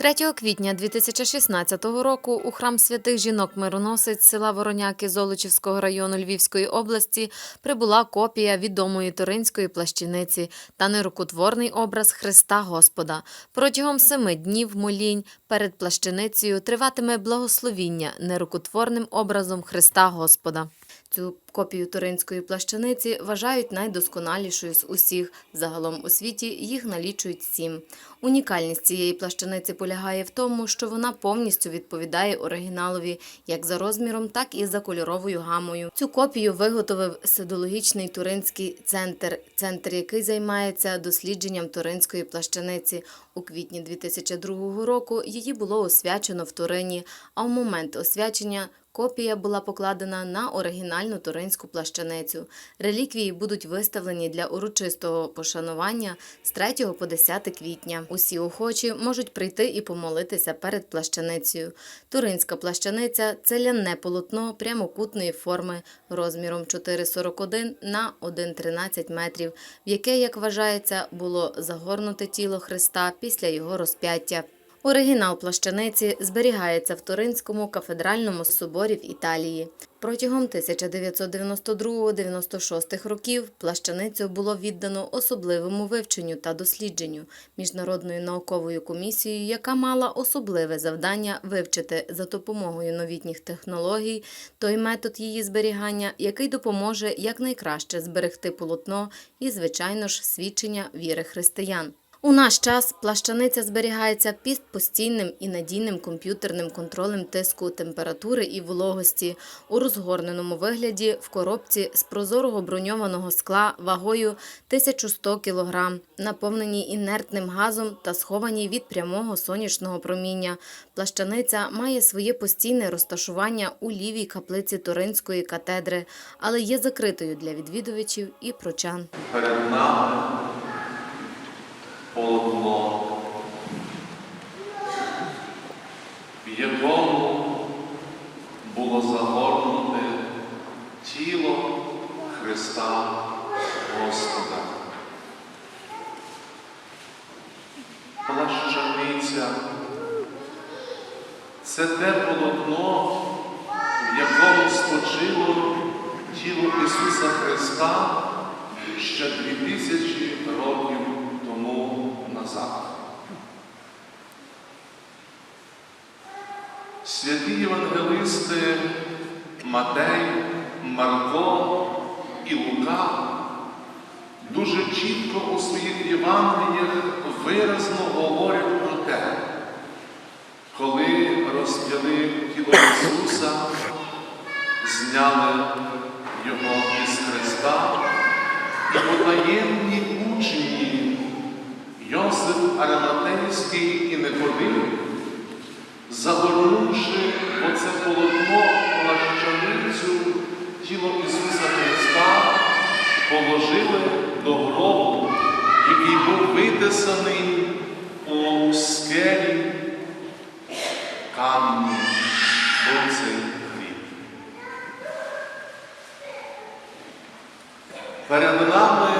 3 квітня 2016 року у храм святих жінок мироносець села Вороняки Золочівського району Львівської області прибула копія відомої Туринської плащаниці та нерукотворний образ Христа Господа. Протягом семи днів молінь перед плащаницею триватиме благословіння нерукотворним образом Христа Господа. Цю копію туринської плащаниці вважають найдосконалішою з усіх. Загалом у світі їх налічують сім. Унікальність цієї плащаниці полягає в тому, що вона повністю відповідає оригіналові як за розміром, так і за кольоровою гамою. Цю копію виготовив Сидологічний туринський центр, центр, який займається дослідженням туринської плащаниці. У квітні 2002 року її було освячено в Турині, а в момент освячення Копія була покладена на оригінальну туринську плащаницю. Реліквії будуть виставлені для урочистого пошанування з 3 по 10 квітня. Усі охочі можуть прийти і помолитися перед плащаницею. Туринська плащаниця це ляне полотно прямокутної форми розміром 4,41 на 1,13 метрів, в яке, як вважається, було загорнуте тіло Христа після його розп'яття. Оригінал плащаниці зберігається в Туринському кафедральному соборі в Італії. Протягом 1992-96 років плащаницю було віддано особливому вивченню та дослідженню міжнародною науковою комісією, яка мала особливе завдання вивчити за допомогою новітніх технологій той метод її зберігання, який допоможе якнайкраще зберегти полотно і, звичайно ж, свідчення віри християн. У наш час плащаниця зберігається під постійним і надійним комп'ютерним контролем тиску температури і вологості у розгорненому вигляді в коробці з прозорого броньованого скла вагою 1100 кг, наповненій інертним газом та схованій від прямого сонячного проміння. Плащаниця має своє постійне розташування у лівій каплиці Туринської катедри, але є закритою для відвідувачів і прочан. перед нами полотно, в якому було загорнуте тіло Господа. Плащаниця це те полотно, в якому спочило тіло Ісуса Христа ще дві тисячі років тому назад. Святі євангелисти Матей, Марко і Лука дуже чітко у своїх Євангеліях виразно говорять про те, коли розп'яли тіло Ісуса, зняли Його із Христа, і потаємні учні Йосип Араматейський і Никодим, загорнувши оце полотно плащаницю тіло Ісуса положили до гробу, який був витисаний у скелі камінь, був хліб. Перед нами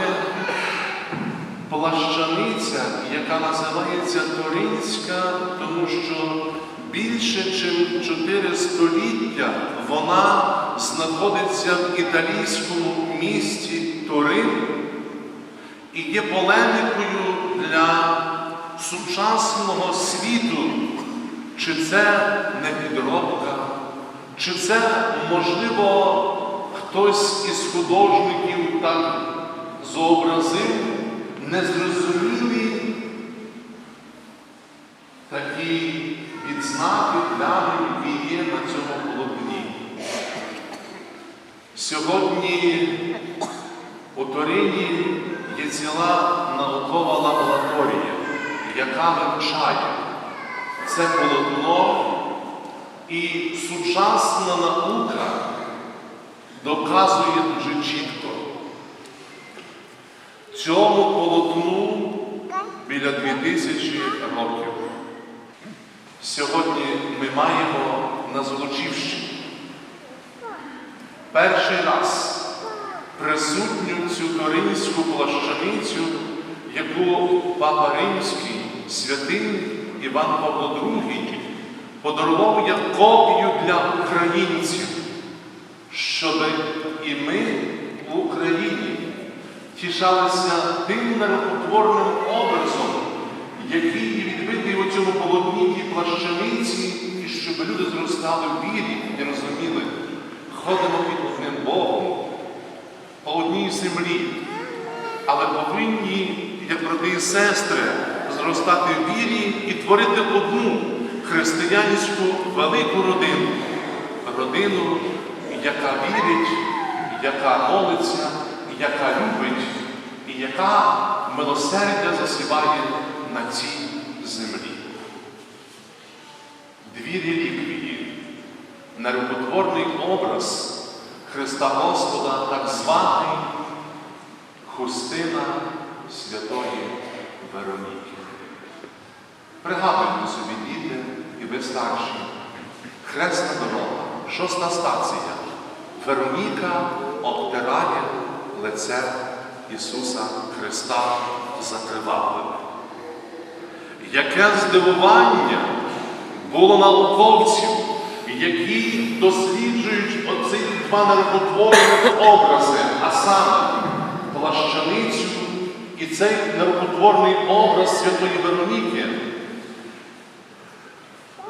плащаниця, яка називається Торинська, тому що більше ніж чотири століття вона знаходиться в італійському місті Турин і є полемікою для сучасного світу, чи це не підробка, чи це, можливо, хтось із художників так зобразив незрозумілі такі відзнаки плями, які є на цьому полотні. Сьогодні у Торині є ціла наукова лабораторія, яка вивчає це полотно, і сучасна наука доказує дуже чітко. Цьому полотну біля 2000 років. Сьогодні ми маємо на Золочівщині перший раз присутню цю коринську плащаницю, яку Папа Римський, святий Іван Павло II подарував як копію для українців, щоб і ми в Україні тішалися тим нерукотворним образом, який відбитий у цьому полотні тій плащаниці, і щоб люди зростали в вірі і розуміли, ходимо під землі, але повинні, як брати і сестри, зростати в вірі і творити одну християнську велику родину, родину, яка вірить, яка молиться, яка любить і яка милосердя засіває на цій землі. Дві реліквії, нерукотворний образ Христа Господа, так званий Хустина Святої Вероніки. Пригадуйте собі, діти, і ви старші. Хресна дорога, шоста стація. Вероніка обтирає лице Ісуса Христа закривавлене. Яке здивування було науковців, які досліджують оці два нерукотворні образи, а саме плащаницю і цей нерукотворний образ Святої Вероніки.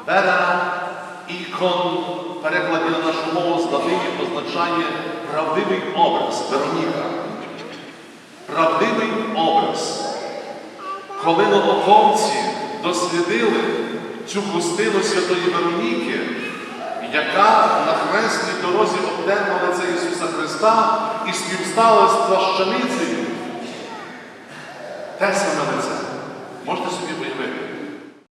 Вера ікон перекладі на нашу мову з латині означає правдивий образ Вероніка. Правдивий образ. Коли науковці дослідили цю хустину Святої Вероніки, яка на хресній дорозі обдерла лице Ісуса Христа і співстала з плащаницею, те саме лице. Можете собі уявити.